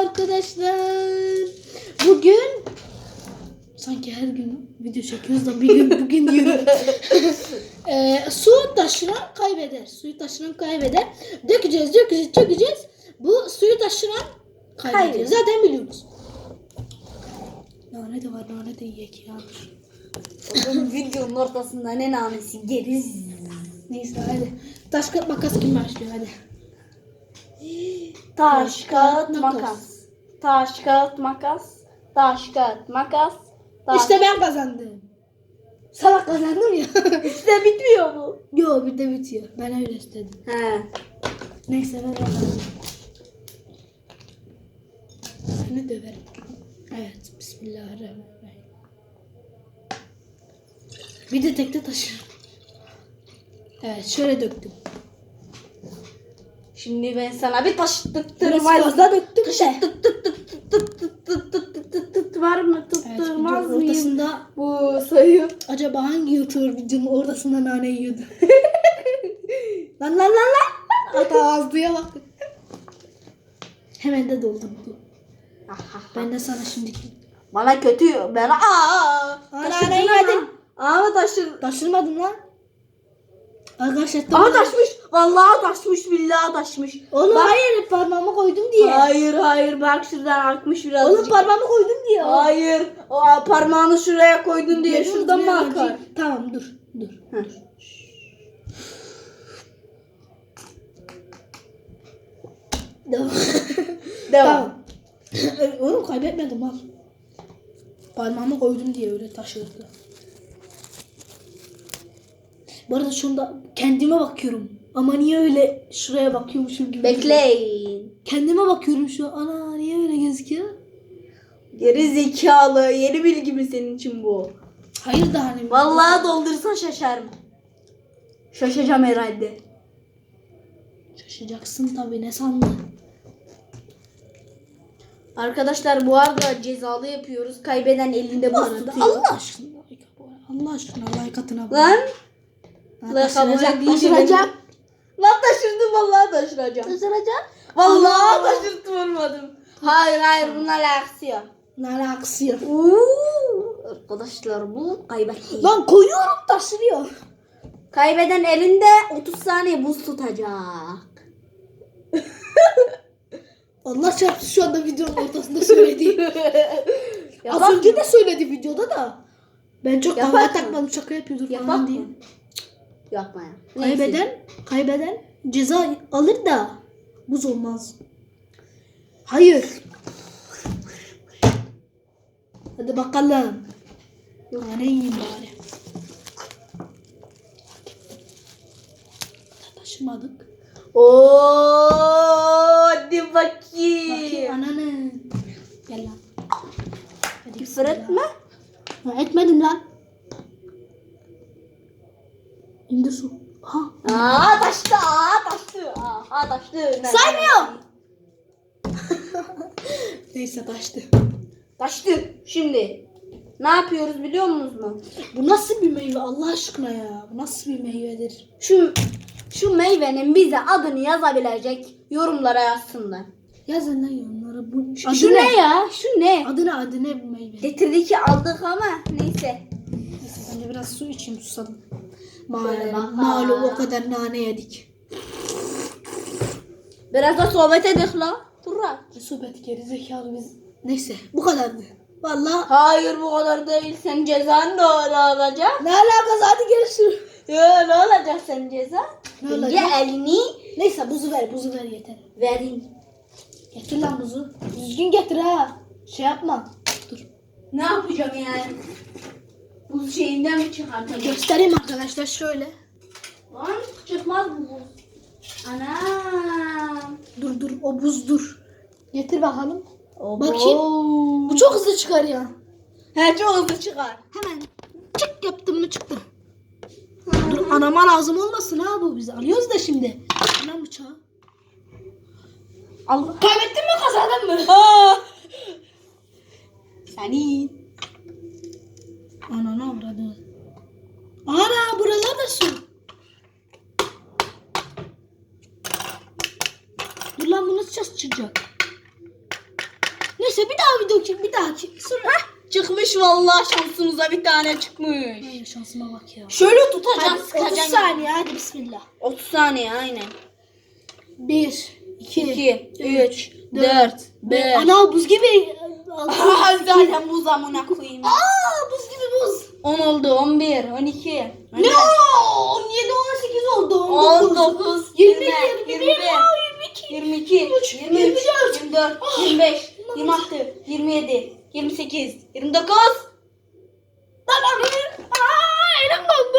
arkadaşlar. Bugün sanki her gün video çekiyoruz da bir gün bugün diyorum. ee, su taşıran kaybeder. Suyu taşıran kaybeder. Dökeceğiz, dökeceğiz, dökeceğiz. Bu suyu taşıran. Kaybeder. Zaten biliyoruz. Nane de var, nane de yiyek ya. Oğlum videonun ortasında ne nanesi geriz. Neyse hadi. Taş kağıt makas kim başlıyor hadi. Taş, kağıt, makas. Taş, kağıt, makas. Taş, kağıt, makas. Taş. İşte ben kazandım. Salak kazandım ya. işte bitmiyor bu. Yo bir de bitiyor. Ben öyle istedim. He. Neyse ben kazandım. Seni döverim. Evet. Bismillahirrahmanirrahim. Bir de tekte taşırım. Evet şöyle döktüm. Şimdi ben sana bir taş Biraz tıktırmayla. fazla döktüm Taşı de. tık var mı? Evet, Tıktırmaz videonun mıyım? ortasında Bu sayı. acaba hangi YouTuber videonun ortasında nane yiyordu? lan lan lan lan. Ata ağzıya bak. Hemen de doldurdu. Ben de sana şimdi Bana kötü. Ben aa. Taşırdın naneyi ama. yedin. Ama taşır. taşırmadım lan. Arkadaşlar Ama tamam. taşmış. Vallahi taşmış. Billahi taşmış. Oğlum Bak- hayır parmağımı koydum diye. Hayır hayır bak şuradan akmış biraz. Oğlum parmağımı koydum diye. Hayır. O parmağını şuraya koydun diye Dur, şuradan mı akar? Tamam dur dur. Hı. Devam. Devam. tamam. Oğlum kaybetmedim al. Parmağımı koydum diye öyle taşırdı. Bu arada şunda kendime bakıyorum. Ama niye öyle şuraya bakıyormuşum gibi. Bekleyin. Kendime bakıyorum şu an. Ana niye öyle gözüküyor? Geri zekalı. Yeni bilgi mi senin için bu? Hayır da hani. Vallahi doldursan şaşarım. Şaşacağım herhalde. Şaşacaksın tabii ne sandın? Arkadaşlar bu arada cezalı yapıyoruz. Kaybeden elinde Bu buz arada tutuyor. Allah aşkına. Allah aşkına like atın abone. Lan. Abone taşıracak, taşıracak. Lan taşırdım vallahi taşıracağım. Taşıracak. Vallahi Allah. taşırtmadım. Hayır hayır yok. Ne alakası yok. Uuu. Arkadaşlar bu kaybetti. Lan koyuyorum taşırıyor. Kaybeden elinde 30 saniye buz tutacak. Allah çarpsın şu anda videonun ortasında söyledi. Az önce de söyledi videoda da. Ben çok Yapak kafaya mı? takmadım şaka yapıyordur Yapak falan mı? diye. Ya. Neyse. Kaybeden, kaybeden ceza alır da buz olmaz. Hayır. Hadi bakalım. Nane yiyeyim bari. Taşımadık. Oo, hadi Bakayım bakayım. ananı. Gel lan. Hadi Küfür etme. Etmedim lan. İndir su. Ha. Aa taştı, aa taştı, aa taştı. Nereden? Saymıyor. Neyse taştı. Taştı. Şimdi ne yapıyoruz biliyor musunuz mu? Bu nasıl bir meyve Allah aşkına ya? Bu nasıl bir meyvedir? Şu şu meyvenin bize adını yazabilecek yorumlara yazsınlar. Yazın lan yorumlara. Bu, Şu, adı şu ne ya? Şu ne? Adı ne? Adı ne bu meyve? Getirdik ki aldık ama neyse. Neyse ben de biraz su içeyim susadım. Malum, malum o kadar nane yedik. Biraz da sohbet edelim la. Turra. Sohbet gerizekalı biz. Neyse bu kadardı. Vallahi Hayır bu kadar değil. Sen cezan ne olacak? ne alakası hadi görüşürüz. Ya ne olacak sen ceza? Ne olacak? elini Neyse buzu ver buzu ver yeter. verin. Getir lan buzu. Düzgün getir ha. Şey yapma. Dur. Ne yapacağım yani? Bu şeyinden mi çıkartacağım? Göstereyim arkadaşlar şöyle. Lan çıkmaz bu buz. Anam. Dur dur o buz dur. Getir bakalım. Obo. Bakayım. Bu çok hızlı çıkarıyor. He çok hızlı çıkar. Hemen çık yaptım mı çıktı. Dur anama lazım olmasın ha bu biz alıyoruz da şimdi. Anam bıçağı. Al. Kaybettin mi kazandın mı? Senin. Anana avradı. Ana buralar da su. Dur lan bu nasıl çıkacak? Neyse bir daha video çek bir daha çek. Sonra. Çıkmış vallahi şansımıza bir tane çıkmış. Ay şansıma bak ya. Şöyle Hadi tutacağız. 30 sıkacaksın. saniye hadi bismillah. 30 saniye aynen. 1, 2, 2, 3, 4, 5. Ana buz gibi. Zaten bu zamana koyayım. Aa buz buz. 10 oldu, 11, 12. Ne? 17, 18 oldu. 19, 20, 20, 21, 21, aa, 22. 22, 23, 23, 24, 24, 25, 26, 27, 28, 29. Tamam. Aa elim dondu.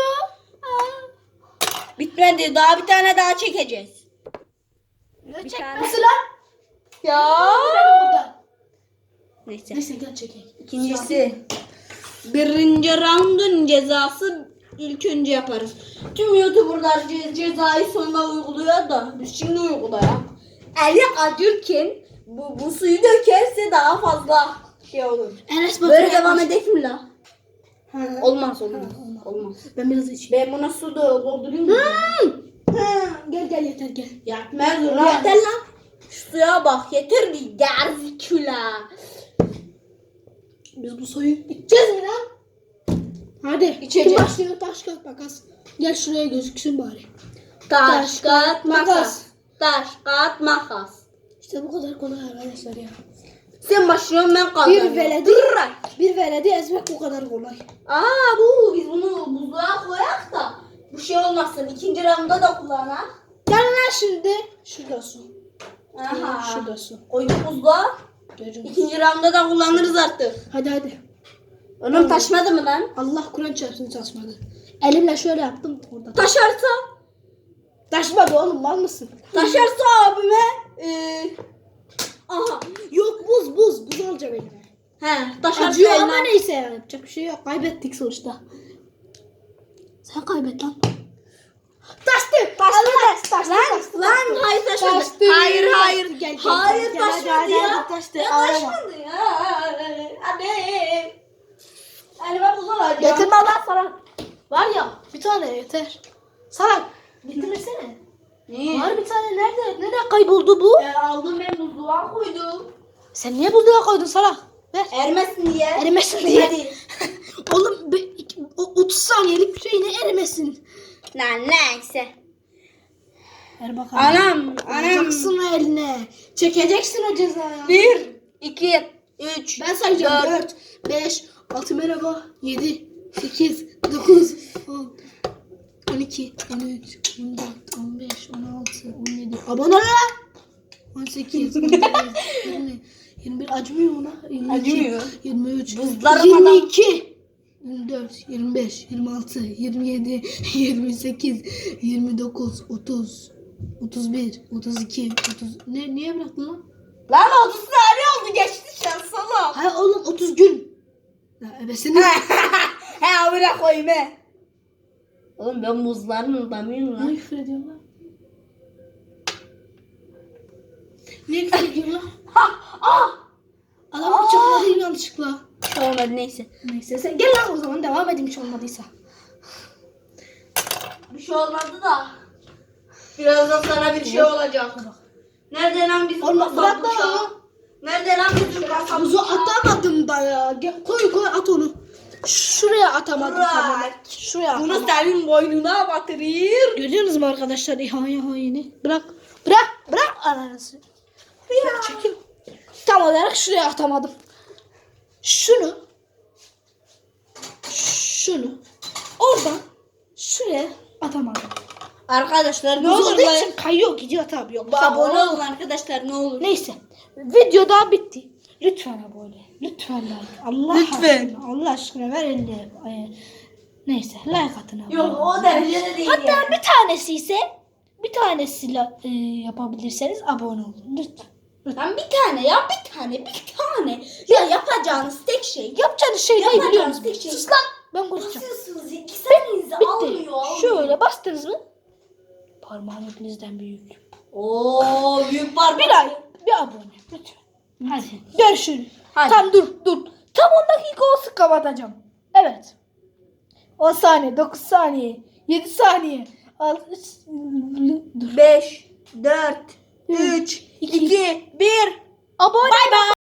Bitmedi. Daha bir tane daha çekeceğiz. Ne çekmesi lan? Ya. Neyse. Neyse gel çekeyim. İkincisi. Birinci roundun cezası ilk önce yaparız. Tüm youtuberlar ce- cezayı sonra uyguluyor da biz şimdi uygulayalım. Eli acırken bu, bu suyu dökerse daha fazla şey olur. Enes Böyle devam edek mi la? Olmaz olmaz. Olmaz. Ben biraz içeyim. Ben buna su da doldurayım mı? Gel gel yeter gel. Yetmez ulan. Yeter lan. Şu suya bak yeter mi? Gerizikula. Biz bu soyu içeceğiz mi lan? Hadi. İçeceğiz. Kim başlıyor? Taş kağıt makas. Gel şuraya gözüksün bari. Taş, kağıt, makas. Taş, kağıt, makas. İşte bu kadar kolay arkadaşlar ya. Sen başlıyorsun ben kazanıyorum. Bir veledi. Bir veledi ezmek bu kadar kolay. Aa bu biz bunu buzluğa koyak da bu şey olmasın. İkinci roundda da kullanak. Gel lan şimdi. Şurada su. Aha. Şurada su. Koyduk buzluğa. Görün. İkinci roundda da kullanırız artık. Hadi hadi. Onun taşmadı mı lan? Allah Kur'an çarpsın çalışmadı. Elimle şöyle yaptım orada. Taşarsa. Taşmadı oğlum mal mısın? Taşarsa abime. Ee, aha. Yok buz buz. Buz olacak elime. He taşarsa Acıyor ama elma. neyse yani. Yapacak bir şey yok. Kaybettik sonuçta. Sen kaybet lan. Taştı. Taştı. Taştı. Taştı. Lan, taştı, lan hayır taşmadı. Taştı. Hayır hayır. Gel, gel, hayır gel, gel, taşmadı hadi, ya. hadi, taştı. Ya taşmadı ya. Anne. Elime buz olacak. Getirme lan sana. Var ya bir tane yeter. Salak. Getirsene. Ne? Var bir tane nerede? Nerede kayboldu bu? E, aldım ben buzluğa koydum. Sen niye buzluğa koydun salak? Ver. Erimesin diye. Erimesin diye. Hadi. Oğlum be, o- 30 saniyelik bir şey ne erimesin? Lan neyse. Ver bakalım. Anam. Anam. Alacaksın o eline. Çekeceksin o cezayı. Bir, iki, üç, Ben sayacağım. dört. 4, 5, 6 merhaba, 7, 8, 9, 10, 12, 13, 14, 15, 16, 17. Abone ol lan. 18, 19, 20, 21 acımıyor mu lan? 22, Acımıyor. 23, Buzlarım 22, 24, 25, 26, 27, 28, 29, 30, 31, 32, 30. Ne, niye bıraktın lan? Lan 30 saniye oldu geçti şans sana. Hayır oğlum 30 gün. Ya ebesini. He bırak koyayım he. Oğlum ben buzların adamıyım Niye lan. küfür ediyorsun lan? Niye küfür ediyorsun lan? Ah. Adamı bıçakladın yanlışlıkla. Tamam hadi neyse. Neyse sen gel lan o zaman devam edeyim hiç olmadıysa. Bir şey olmadı da. Birazdan sana bir şey olacak. Nerede lan bizim Oğlum kasap bırak lan bıçağı? onu. Nerede lan bizim kasap Buzu bıçağı? atamadım da ya. Gel, koy koy at onu. Şuraya atamadım Bırak. tamamen. Şuraya Bunu atamadım. senin boynuna batırır. Görüyorsunuz mu arkadaşlar ihaya haini? Bırak. Bırak. Bırak ananızı. Ya. Çekil. Tam olarak şuraya atamadım. Şunu şunu oradan şuraya atamadım. Arkadaşlar ne olur like- için kayıyor gidiyor tabii yok. abone olun arkadaşlar ne olur. Neyse. Video daha bitti. Lütfen abone. Lütfen like. Allah Lütfen. aşkına. Allah aşkına ver 50. Ay, Neyse like atın abone. Yok o derecede değil Hatta yani. bir tanesi ise bir tanesiyle e, yapabilirseniz abone olun. Lütfen. Lan bir tane ya bir tane bir tane. Ya yapacağınız tek şey. Yapacağınız şey ne biliyor musunuz? tek şey. Sus lan. Ben konuşacağım. Basıyorsunuz iki saniyenizi almıyor. Almıyor. Şöyle bastınız mı? Parmağım hepinizden büyük. Oo büyük var. Bir ay, bir abone. Lütfen. Hadi. Görüşürüz. Hadi. Tam dur, dur. Tam 10 dakika olsun kapatacağım. Evet. 10 saniye, 9 saniye, 7 saniye. 6, dur. 5, 4, 3, 2, 1. Abone